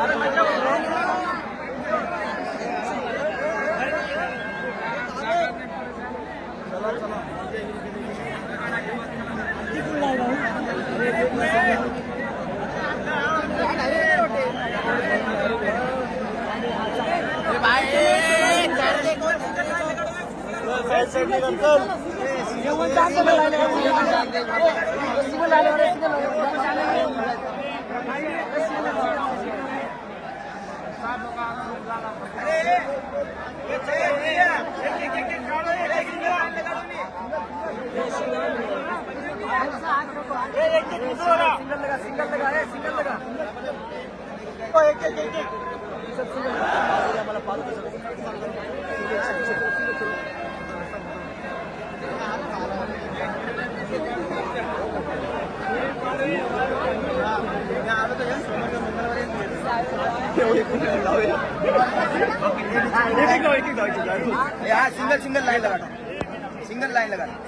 আরে सिंगल लगा सिंगल लगा सिंगल लगा एक एक एक सिंगल सिंगल लाइन लगा सिंगल लाइन लगा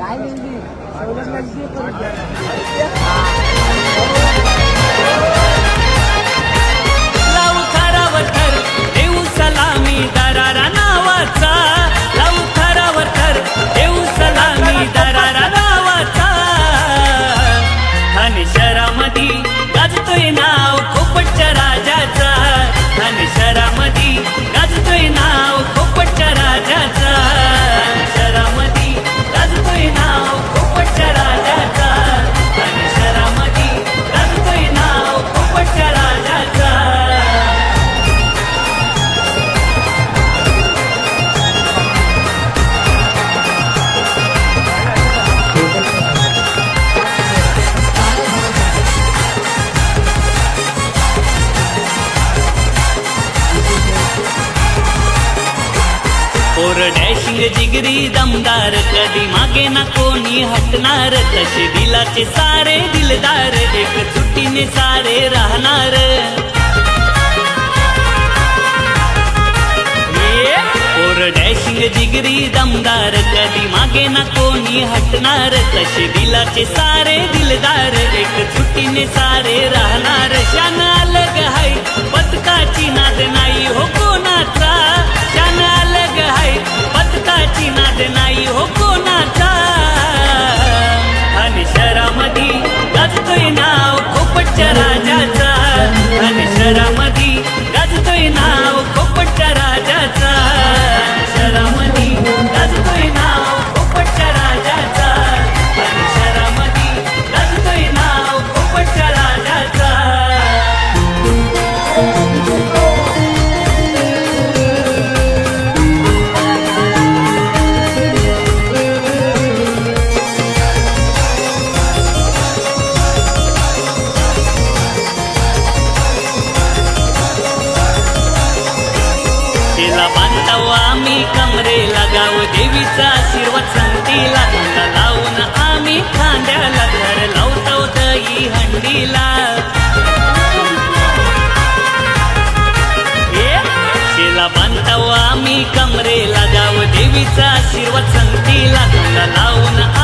काय मिळते और डैशिंग जिगरी दमदार कभी मागे ना कोणी हटणार तसे दिलाचे सारे दिलदार एक ने सारे राहणार डैशिंग जिगरी दमदार कभी मागे ना कोणी हटणार तसे दिलाचे सारे दिलदार एक ने सारे राहणार शाना लावून आम्ही खांद्याला घर लावतो दही हंडीला तिला बांधतो आम्ही कमरेला जाऊ देवीचा आशीर्वाद संगतीला लावून